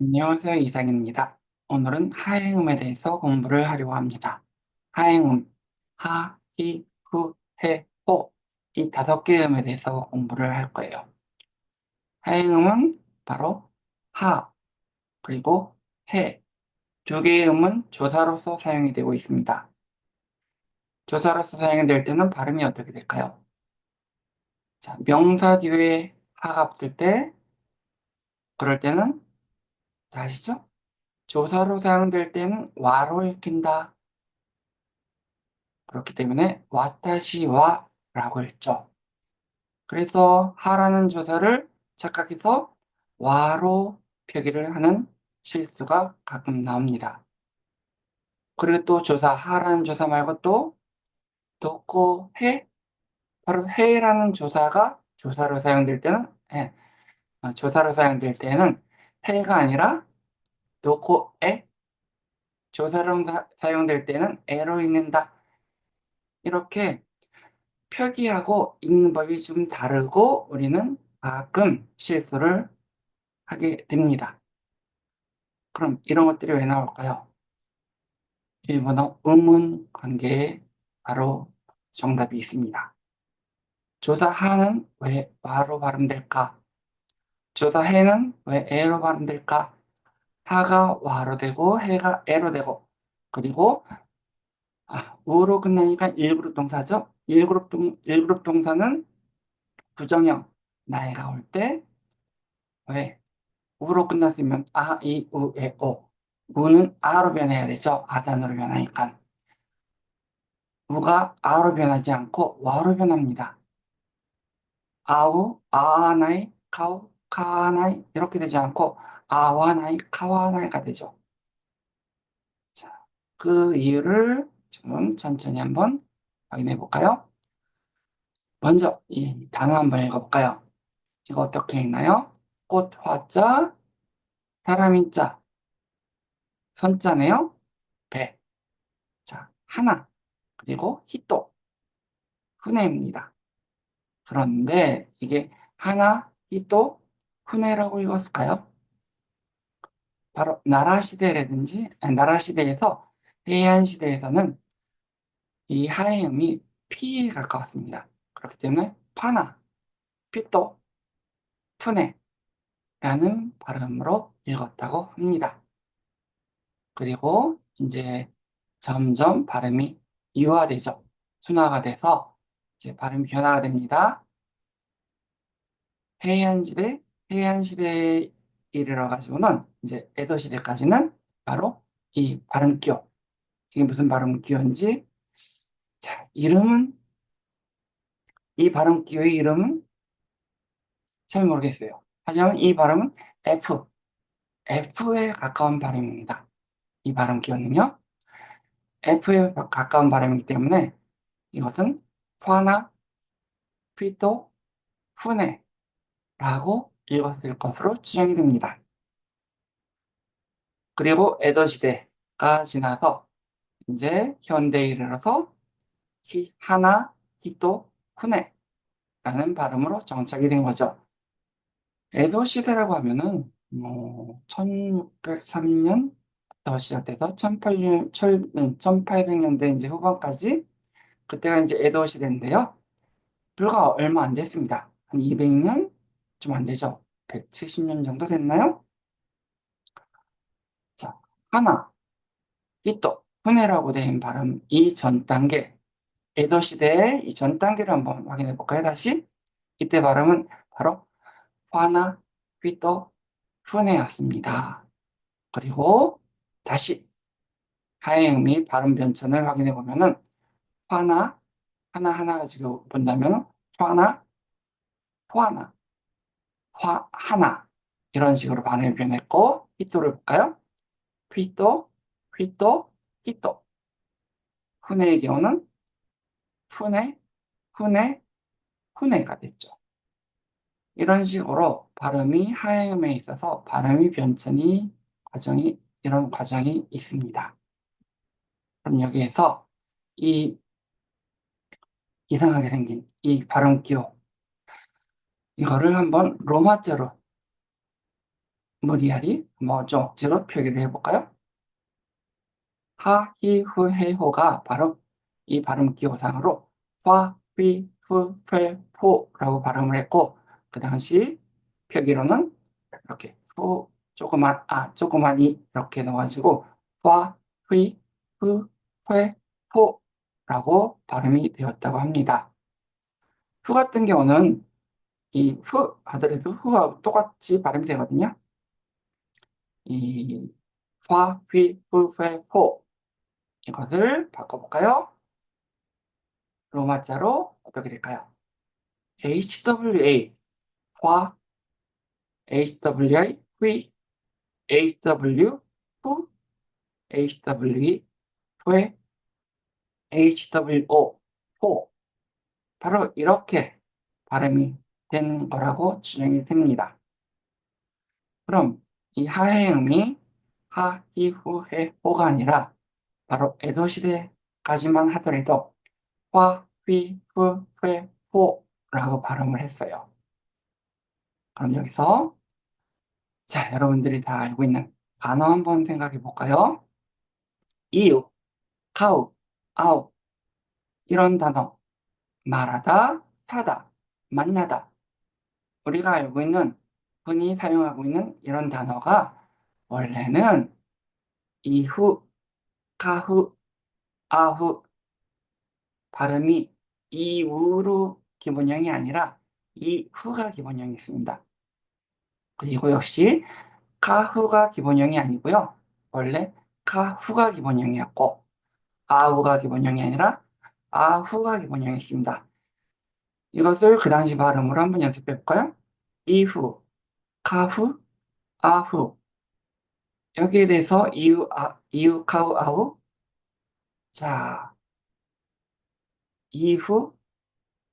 안녕하세요. 이상입니다. 오늘은 하행음에 대해서 공부를 하려고 합니다. 하행음, 하, 히, 후, 해, 호. 이 다섯 개의 음에 대해서 공부를 할 거예요. 하행음은 바로 하, 그리고 해. 두 개의 음은 조사로서 사용이 되고 있습니다. 조사로서 사용이 될 때는 발음이 어떻게 될까요? 자, 명사 뒤에 하가 붙을 때, 그럴 때는, 다 아시죠? 조사로 사용될 때는 와로 읽힌다. 그렇기 때문에 와타시와 라고 했죠. 그래서 하라는 조사를 착각해서 와로 표기를 하는 실수가 가끔 나옵니다. 그리고 또 조사 하라는 조사 말고 또 도코 해 바로 해라는 조사가 조사로 사용될 때는 해, 어, 조사로 사용될 때는 해가 아니라 도코에 조사로 사용될 때는 에로 읽는다. 이렇게 표기하고 읽는 법이 좀 다르고 우리는 가끔 실수를 하게 됩니다. 그럼 이런 것들이 왜 나올까요? 일본어 음운 관계에 바로 정답이 있습니다. 조사하는 왜 와로 발음될까? 조사해는 왜 에로 발음될까? 하가 와로 되고 해가 에로 되고 그리고 아, 우로 끝나니까 1그룹 동사죠. 1그룹, 동, 1그룹 동사는 부정형 나이가 올 때 왜? 우로 끝났으면 아, 이, 우, 에, 오. 우는 아로 변해야 되죠. 아단으로 변하니까. 우가 아로 변하지 않고 와로 변합니다. 아우, 아나이, 카우, 카나이 이렇게 되지 않고 아와나이, 카와나이가 되죠. 자, 그 이유를 지금 천천히 한번 확인해 볼까요? 먼저 이 단어 한번 읽어볼까요? 이거 어떻게 읽나요? 꽃 화자, 사람 인자, 선자네요. 배. 자, 하나. 그리고 히토. 후네입니다. 그런데 이게 하나, 히토, 후네라고 읽었을까요? 바로 나라 시대라든지 나라 시대에서 해안 시대에서는 이 하행음이 피에 가까웠습니다. 그렇기 때문에 파나, 피토, 푸네라는 발음으로 읽었다고 합니다. 그리고 이제 점점 발음이 유화되죠. 순화가 돼서 이제 발음이 변화가 됩니다. 해안시대, 해안 시대에 이르러 가지고는 이제 에도 시대까지는 바로 이 발음기호. 이게 무슨 발음기호인지 자, 이름은 이 발음기호의 이름은 잘 모르겠어요. 하지만 이 발음은 F, F에 가까운 발음입니다. 이 발음기호는요. F에 가까운 발음이기 때문에 이것은 화나, 피토, 후네라고 읽었을 것으로 추정이 됩니다. 그리고 에도 시대가 지나서 이제 현대에 이르러서 히, 하나, 히토, 후네라는 발음으로 정착이 된 거죠. 에도 시대라고 하면은 뭐 1603년부터 시작돼서 1800, 1800년대 이제 후반까지 그때가 이제 에도 시대인데요. 불과 얼마 안 됐습니다. 한 200년 좀 안 되죠. 170년 정도 됐나요? 자, 하나, 히토, 후네라고 된 발음 이 전 단계 에도 시대의 이 전 단계를 한번 확인해 볼까요? 다시 이때 발음은 바로 화나, 휘또, 후네였습니다. 그리고 다시 하행음이 발음 변천을 확인해 보면은 화나 하나 하나 가지고 본다면 화나, 화나, 화, 하나 이런 식으로 발음을 변했고 히토를 볼까요? 휘또, 휘또, 히또 후네의 경우는 후네, 후네, 후네가 됐죠. 이런 식으로 발음이 하행음에 있어서 발음이 변천이 과정이 이런 과정이 있습니다. 그럼 여기에서 이 이상하게 생긴 이 발음 기호 이거를 한번 로마자로 무리하리 뭐 좀 억지로 표기를 해볼까요? 하, 히, 후, 해, 호가 바로 이 발음 기호상으로 화, 휘, 후, 페, 포라고 발음을 했고 그 당시 표기로는 이렇게 후, 조그만 아, 조그만 이 이렇게 넣어가지고 화, 휘, 후, 페, 포라고 발음이 되었다고 합니다. 후 같은 경우는 이후 하더라도 후와 똑같이 발음이 되거든요. 이 화, 휘, 후, 페, 포 이것을 바꿔볼까요? 로마자로 어떻게 될까요? HWA, 화, HWI, 휘, HW, 후, HWE, 회, HWO, 호. 바로 이렇게 발음이 된 거라고 추정이 됩니다. 그럼 이 하해음이 하, 히, 후, 해, 호가 아니라 바로 에도시대까지만 하더라도 화, 휘, 후, 회, 호라고 발음을 했어요. 그럼 여기서 자, 여러분들이 다 알고 있는 단어 한번 생각해 볼까요? 이유, 카우, 아우 이런 단어 말하다, 사다, 만나다 우리가 알고 있는 흔히 사용하고 있는 이런 단어가 원래는 이후, 카후, 아후 발음이 이우로 기본형이 아니라 이후가 기본형이 있습니다. 그리고 역시 카후가 기본형이 아니고요. 원래 카후가 기본형이었고 아우가 기본형이 아니라 아후가 기본형이었습니다. 이것을 그 당시 발음으로 한번 연습해 볼까요? 이후, 카후, 아후 여기에 대해서 이후, 아, 이후, 카후, 아후 자 이후,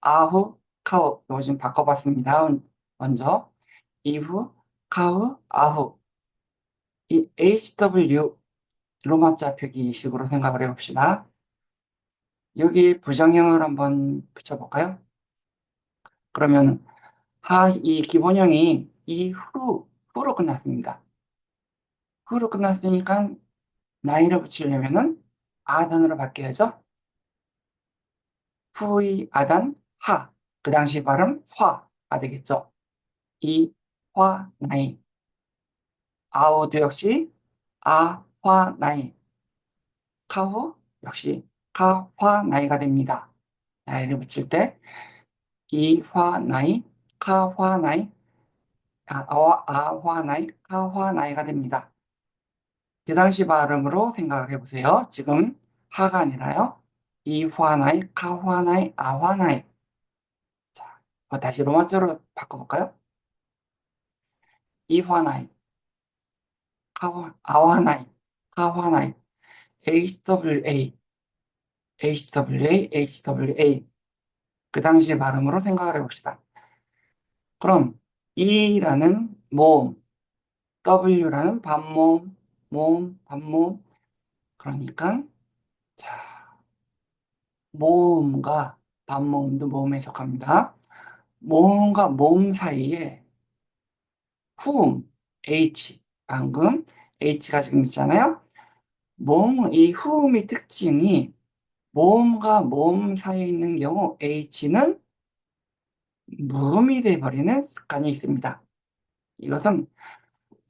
아후, 카우 이거 좀 바꿔봤습니다. 먼저 이후, 카우, 아후 이 HW 로마자 표기식으로 생각을 해봅시다. 여기 부정형을 한번 붙여볼까요? 그러면 하, 이 기본형이 이 후, 후로 끝났습니다. 후로 끝났으니까 나이를 붙이려면은 아단으로 바뀌어야죠. 후이 아단 하. 그 당시 발음 화가 되겠죠. 이, 화, 나이. 아우도 역시 아, 화, 나이. 카후 역시 카, 화, 나이가 됩니다. 나이를 붙일 때 이, 화, 나이, 카, 화, 나이. 아, 아, 아, 화, 나이, 카, 화, 나이가 됩니다. 그 당시 발음으로 생각해 보세요. 지금 하가 아니라요. 이화나이, 카화나이, 아화나이. 자, 다시 로마자로 바꿔볼까요? 이화나이, 카화, 아화나이, 카화나이, HWA, HWA, HWA. 그 당시 발음으로 생각을 해봅시다. 그럼 E라는 모음, W라는 반모음, 모음, 반모음. 그러니까 자 모음과 반모음도 모음에 속합니다. 모음과 모음 사이에 후음, H, 방금 H가 지금 있잖아요. 모음, 이 후음의 특징이 모음과 모음 사이에 있는 경우 H는 무음이 되어버리는 습관이 있습니다. 이것은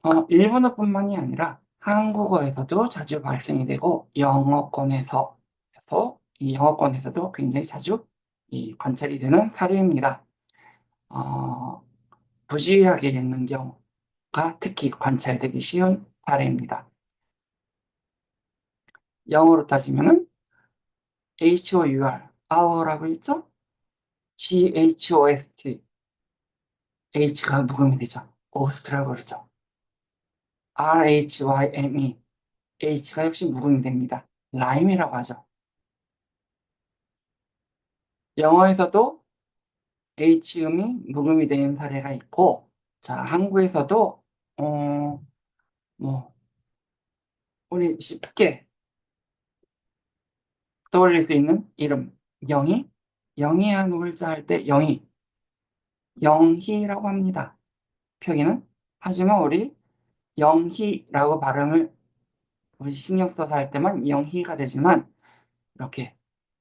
어, 일본어뿐만이 아니라 한국어에서도 자주 발생이 되고 영어권에서 이 영어권에서도 굉장히 자주 이 관찰이 되는 사례입니다. 어, 부주의하게 읽는 경우가 특히 관찰되기 쉬운 사례입니다. 영어로 따지면 은 HOUR, hour라고 했죠? GHOST, H가 묵음이 되죠. ghost라고 그러죠. RHYME, H가 역시 묵음이 됩니다. 라임이라고 하죠. 영어에서도 H음이 묵음이 되는 사례가 있고, 자, 한국에서도, 어, 뭐, 우리 쉽게 떠올릴 수 있는 이름, 영희, 영희한 울자 할 때 영희, 영희라고 합니다. 표기는. 하지만 우리 영희라고 발음을 우리 신경 써서 할 때만 영희가 되지만 이렇게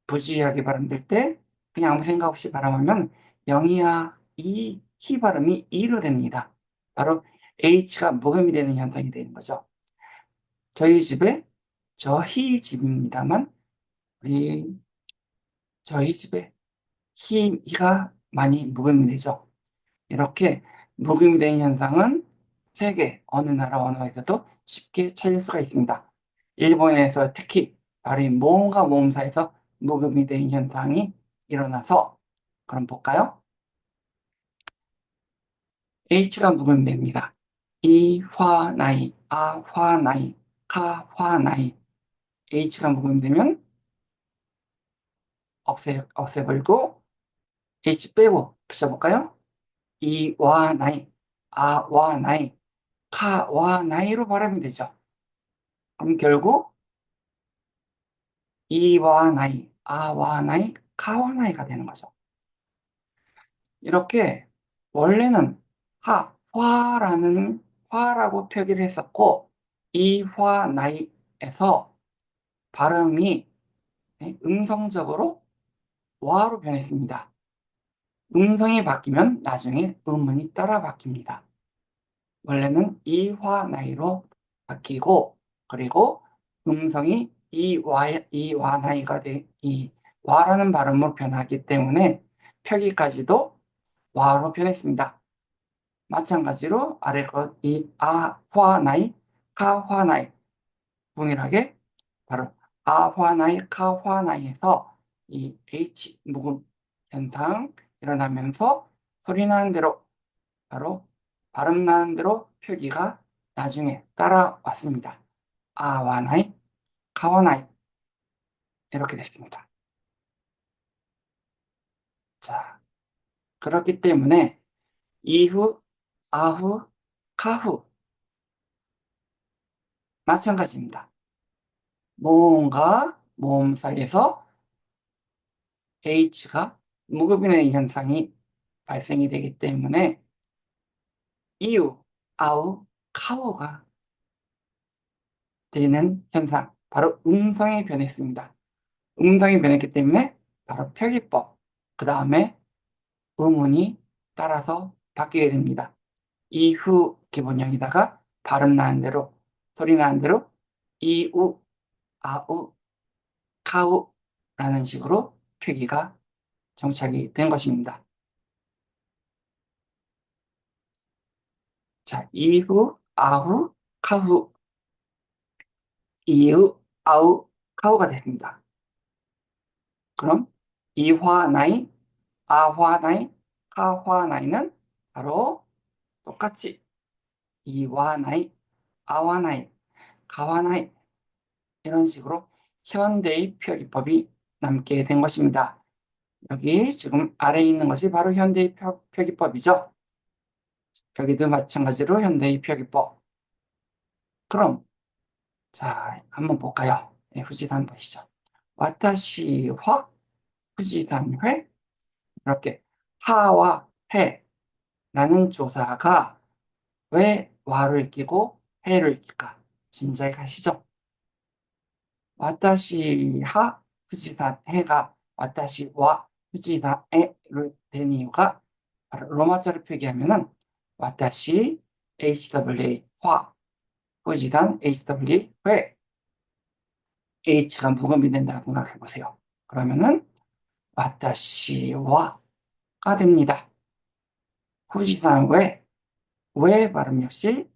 부주의하게 발음될 때 그냥 아무 생각 없이 발음하면 영희야 이희 발음이 이로 됩니다. 바로 H가 무음이 되는 현상이 되는 거죠. 저희 집에 저희 집입니다만 우리 저희 집에 희, 희가 많이 무음이 되죠. 이렇게 무음이 되는 현상은 세계 어느 나라 언어에서도 쉽게 찾을 수가 있습니다. 일본에서 특히 바로 이 모음과 모음 사이에서 무음이 되는 현상이 일어나서 그럼 볼까요? H가 무음됩니다. 이, 화, 나이, 아, 화, 나이, 카, 화, 나이. H가 무음되면 없애, 없애버리고 H 빼고 붙여볼까요? 이, 와, 나이, 아, 와, 나이, 카, 와, 나이로 발음이 되죠. 그럼 결국 이와 나이, 아와 나이, 카와 나이가 되는 거죠. 이렇게 원래는 하, 화라는 화라고 표기를 했었고 이화 나이에서 발음이 네, 음성적으로 와로 변했습니다. 음성이 바뀌면 나중에 음문이 따라 바뀝니다. 원래는 이화 나이로 바뀌고 그리고 음성이 이와 이와 나이가 돼, 이 와라는 발음으로 변하기 때문에 표기까지도 와로 변했습니다. 마찬가지로 아래 것 이 아, 화, 나이, 카, 화, 나이 동일하게 바로 아, 화, 나이, 카, 화, 나이에서 이 H 묵음 현상 일어나면서 소리 나는 대로 바로 발음 나는 대로 표기가 나중에 따라왔습니다. 아와 나이, 카와 나이 이렇게 됐습니다. 자, 그렇기 때문에 이후, 아후, 카후 마찬가지입니다. 모음과 모음 사이에서 H가 무급인의 현상이 발생이 되기 때문에 이유, 아우, 카우가 되는 현상, 바로 음성이 변했습니다. 음성이 변했기 때문에 바로 표기법, 그 다음에 음운이 따라서 바뀌게 됩니다. 이후 기본형이다가 발음 나는 대로, 소리 나는 대로 이우, 아우, 카우라는 식으로 표기가 정착이 된 것입니다. 자, 이후, 아후, 카후, 이후, 아우, 카우가 됐습니다. 그럼 이화 나이, 아화 나이, 카화 나이는 바로 똑같이 이와 나이, 아와 나이, 가와 나이 이런 식으로 현대의 표기법이 남게 된 것입니다. 여기 지금 아래에 있는 것이 바로 현대의 표, 표기법이죠. 여기도 마찬가지로 현대의 표기법. 그럼 자 한번 볼까요? 네, 후지단 보시죠. 와타시와 후지단회 이렇게 하와 해라는 조사가 왜 와를 끼고 해를 끼까? 짐작이 가시죠? 와타시하 후지단 해가 와타시와 후지단 에를 된 이유가 바로 로마자로 표기하면은 와타시 HWA 화 후지단 HWA 회 H가 무음이 된다고 생각해 보세요. 그러면은 와타시와가 됩니다. 후지단 왜, 왜 발음 역시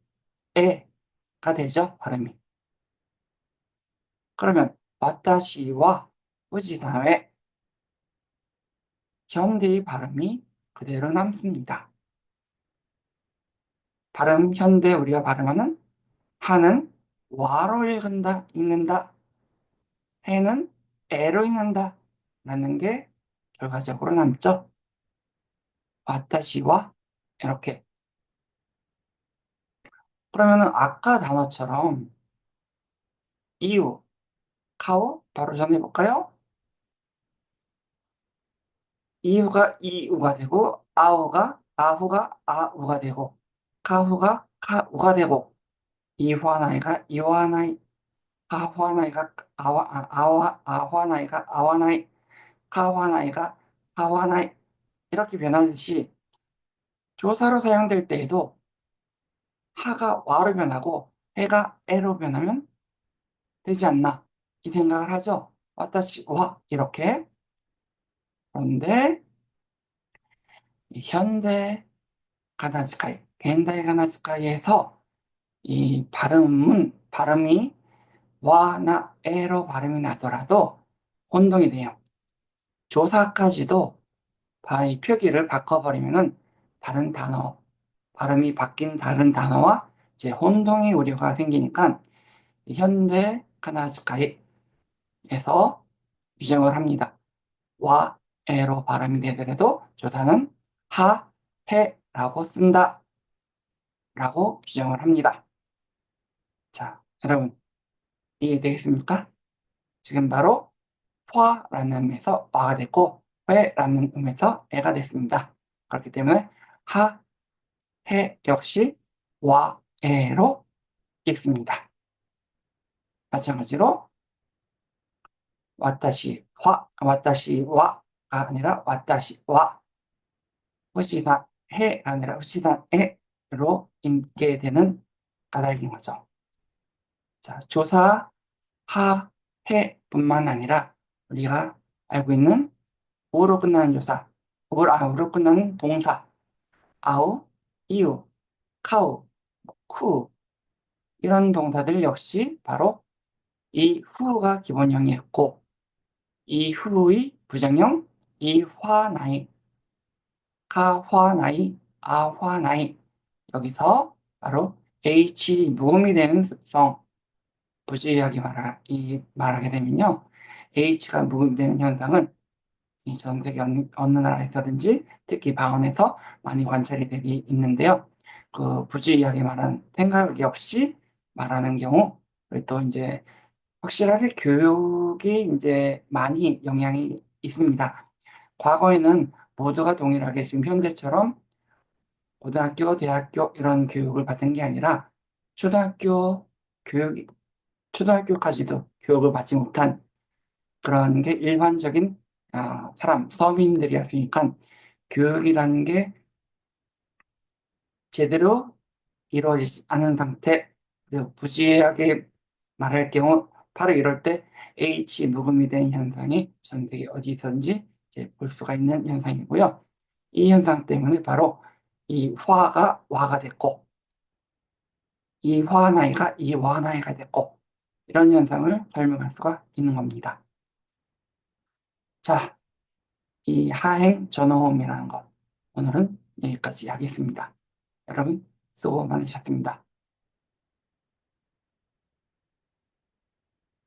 에가 되죠, 발음이. 그러면 와타시와 후지단 왜 현대의 발음이 그대로 남습니다. 발음 현대 우리가 발음하는 하는 와로 읽는다, 읽는다. 해는 에로 읽는다. 라는 게 결과적으로 남죠. 와타시와 이렇게. 그러면은 아까 단어처럼 이유, 카오 바로 전해볼까요? 이유가 이우가 되고 아우가 아후가 아우가 되고 카후가 카우가 되고 이화나이가 이화나이, 하화나이가 아와, 아, 아와, 아화나이가 아와나이, 하화나이가 하와나이 이렇게 변하듯이 조사로 사용될 때에도 하가 와로 변하고 해가 에로 변하면 되지 않나 이 생각을 하죠. 와타시 와 이렇게 그런데 현대 가나스카이, 현대 가나스카이에서 이 발음은 발음이 와나 에로 발음이 나더라도 혼동이 돼요. 조사까지도 이 표기를 바꿔버리면은 다른 단어 발음이 바뀐 다른 단어와 이제 혼동의 우려가 생기니까 현대 가나스카이에서 규정을 합니다. 와, 에로 발음이 되더라도 조사는 하, 해라고 쓴다. 라고 규정을 합니다. 자, 여러분, 이해되겠습니까? 지금 바로 화라는 음에서 와가 됐고, 회라는 음에서 애가 됐습니다. 그렇기 때문에 하, 해 역시 와, 에로 읽습니다. 마찬가지로 와타시 화, 와타시 와 가 아니라 와타시 와, 후시다 해가 아니라 후시다 에로 읽게 되는 까닭인 거죠. 자, 조사 하, 해 뿐만 아니라 우리가 알고 있는 우로 끝나는 조사, 우로, 아, 우로 끝나는 동사, 아우, 이우, 카우, 쿠 이런 동사들 역시 바로 이 후가 기본형이었고 이 후의 부정형 이 화나이, 카화나이, 아 화나이 여기서 바로 H 무음이 되는 습성 부주의하게 말하, 이, 말하게 되면요 H가 무음이 되는 현상은 전 세계 어느, 어느 나라에서든지 특히 방언에서 많이 관찰이 되기 있는데요. 그 부주의하게 말하는 생각이 없이 말하는 경우 그리고 또 이제 확실하게 교육이 이제 많이 영향이 있습니다. 과거에는 모두가 동일하게 지금 현대처럼 고등학교, 대학교 이런 교육을 받은 게 아니라 초등학교 교육, 초등학교까지도 교육을 받지 못한 그런 게 일반적인 아, 사람, 서민들이었으니까 교육이라는 게 제대로 이루어지지 않은 상태, 그리고 부지하게 말할 경우 바로 이럴 때 H 무음이 된 현상이 전 세계 어디든지 볼 수가 있는 현상이고요. 이 현상 때문에 바로 이 화가 와가 됐고 이 화나이가 이 와나이가 됐고 이런 현상을 설명할 수가 있는 겁니다. 자, 이 하행 전호음이라는 것 오늘은 여기까지 하겠습니다. 여러분 수고 많으셨습니다.